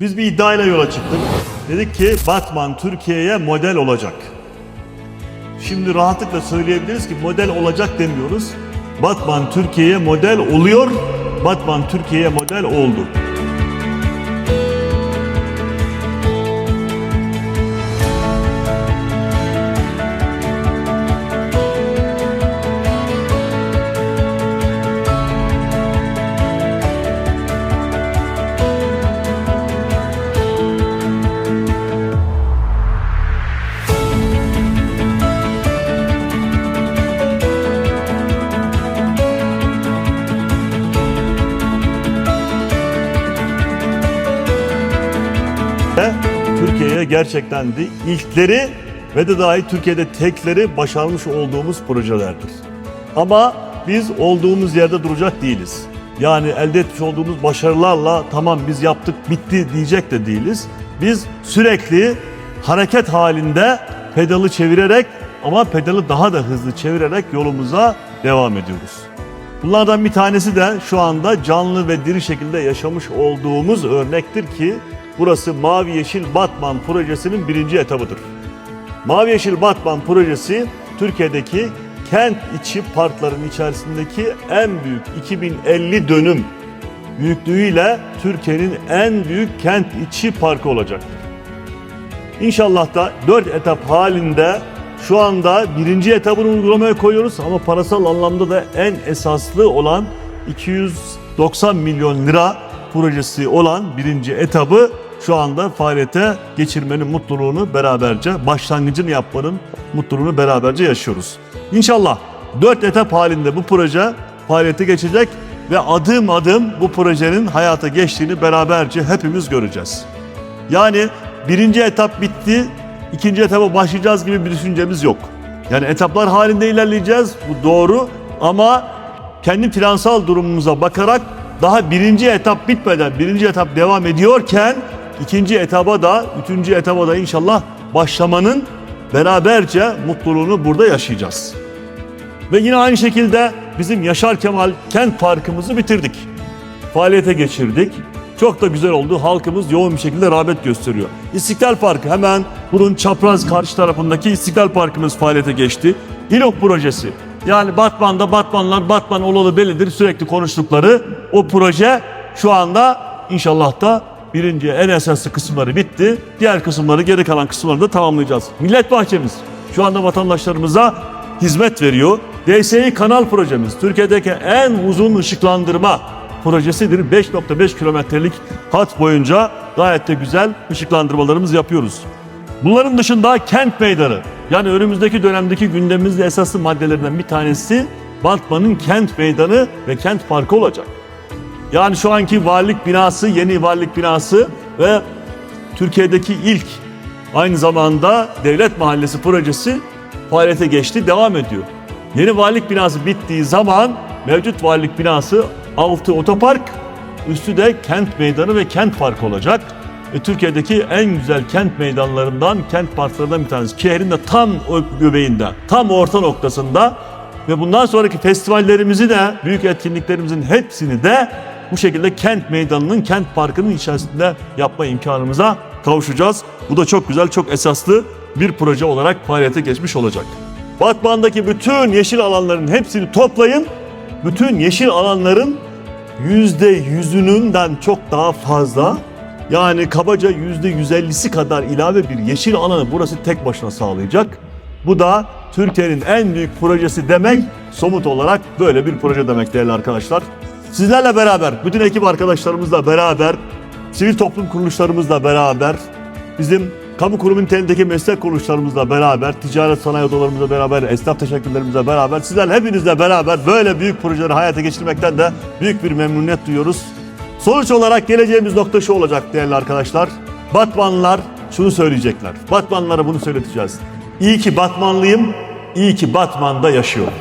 Biz bir iddiayla yola çıktık. Dedik ki Batman Türkiye'ye model olacak. Şimdi rahatlıkla söyleyebiliriz ki model olacak demiyoruz. Batman Türkiye'ye model oluyor. Batman Türkiye'ye model oldu. Türkiye'ye gerçekten de ilkleri ve de dahi Türkiye'de tekleri başarmış olduğumuz projelerdir. Ama biz olduğumuz yerde duracak değiliz. Yani elde etmiş olduğumuz başarılarla tamam biz yaptık bitti diyecek de değiliz. Biz sürekli hareket halinde pedalı çevirerek ama pedalı daha da hızlı çevirerek yolumuza devam ediyoruz. Bunlardan bir tanesi de şu anda canlı ve diri şekilde yaşamış olduğumuz örnektir ki burası Mavi Yeşil Batman projesinin birinci etabıdır. Mavi Yeşil Batman projesi Türkiye'deki kent içi parkların içerisindeki en büyük 2050 dönüm büyüklüğüyle Türkiye'nin en büyük kent içi parkı olacaktır. İnşallah da 4 etap halinde şu anda birinci etabını uygulamaya koyuyoruz ama parasal anlamda da en esaslı olan 290 milyon lira projesi olan birinci etabı şu anda faaliyete geçirmenin mutluluğunu beraberce, başlangıcını yapmanın mutluluğunu beraberce yaşıyoruz. İnşallah 4 etap halinde bu proje faaliyete geçecek ve adım adım bu projenin hayata geçtiğini beraberce hepimiz göreceğiz. Yani birinci etap bitti, ikinci etaba başlayacağız gibi bir düşüncemiz yok. Yani etaplar halinde ilerleyeceğiz, bu doğru ama kendi finansal durumumuza bakarak daha birinci etap bitmeden, birinci etap devam ediyorken ikinci etaba da, üçüncü etaba da inşallah başlamanın beraberce mutluluğunu burada yaşayacağız. Ve yine aynı şekilde bizim Yaşar Kemal Kent Parkımızı bitirdik. Faaliyete geçirdik. Çok da güzel oldu. Halkımız yoğun bir şekilde rağbet gösteriyor. İstiklal Parkı hemen bunun çapraz karşı tarafındaki İstiklal Parkımız faaliyete geçti. İLOP projesi. Yani Batman'da Batmanlar Batman olalı bellidir sürekli konuştukları o proje şu anda inşallah da birinci en esaslı kısımları bitti. Diğer kısımları geri kalan kısımları da tamamlayacağız. Millet Bahçemiz şu anda vatandaşlarımıza hizmet veriyor. DSİ kanal projemiz Türkiye'deki en uzun ışıklandırma projesidir. 5.5 kilometrelik hat boyunca gayet de güzel ışıklandırmalarımız yapıyoruz. Bunların dışında kent meydanı yani önümüzdeki dönemdeki gündemimizde esaslı maddelerinden bir tanesi Batman'ın kent meydanı ve kent parkı olacak. Yani şu anki valilik binası, yeni valilik binası ve Türkiye'deki ilk aynı zamanda devlet mahallesi projesi faaliyete geçti, devam ediyor. Yeni valilik binası bittiği zaman mevcut valilik binası altı otopark, üstü de kent meydanı ve kent parkı olacak. Ve Türkiye'deki en güzel kent meydanlarından, kent parklarından bir tanesi. Şehrin de tam göbeğinde, tam orta noktasında ve bundan sonraki festivallerimizi de, büyük etkinliklerimizin hepsini de bu şekilde kent meydanının, kent parkının içerisinde yapma imkanımıza kavuşacağız. Bu da çok güzel, çok esaslı bir proje olarak faaliyete geçmiş olacak. Batman'daki bütün yeşil alanların hepsini toplayın. Bütün yeşil alanların yüzde yüzününden çok daha fazla yani kabaca yüzde yüz ellisi kadar ilave bir yeşil alanı burası tek başına sağlayacak. Bu da Türkiye'nin en büyük projesi demek somut olarak böyle bir proje demek değerli arkadaşlar. Sizlerle beraber, bütün ekip arkadaşlarımızla beraber, sivil toplum kuruluşlarımızla beraber, bizim kamu kurum niteliğindeki meslek kuruluşlarımızla beraber, ticaret sanayi odalarımızla beraber, esnaf teşekkürlerimizle beraber, sizler hepinizle beraber böyle büyük projeleri hayata geçirmekten de büyük bir memnuniyet duyuyoruz. Sonuç olarak geleceğimiz nokta şu olacak değerli arkadaşlar. Batmanlılar şunu söyleyecekler. Batmanlılara bunu söyleteceğiz. İyi ki Batmanlıyım, iyi ki Batman'da yaşıyorum.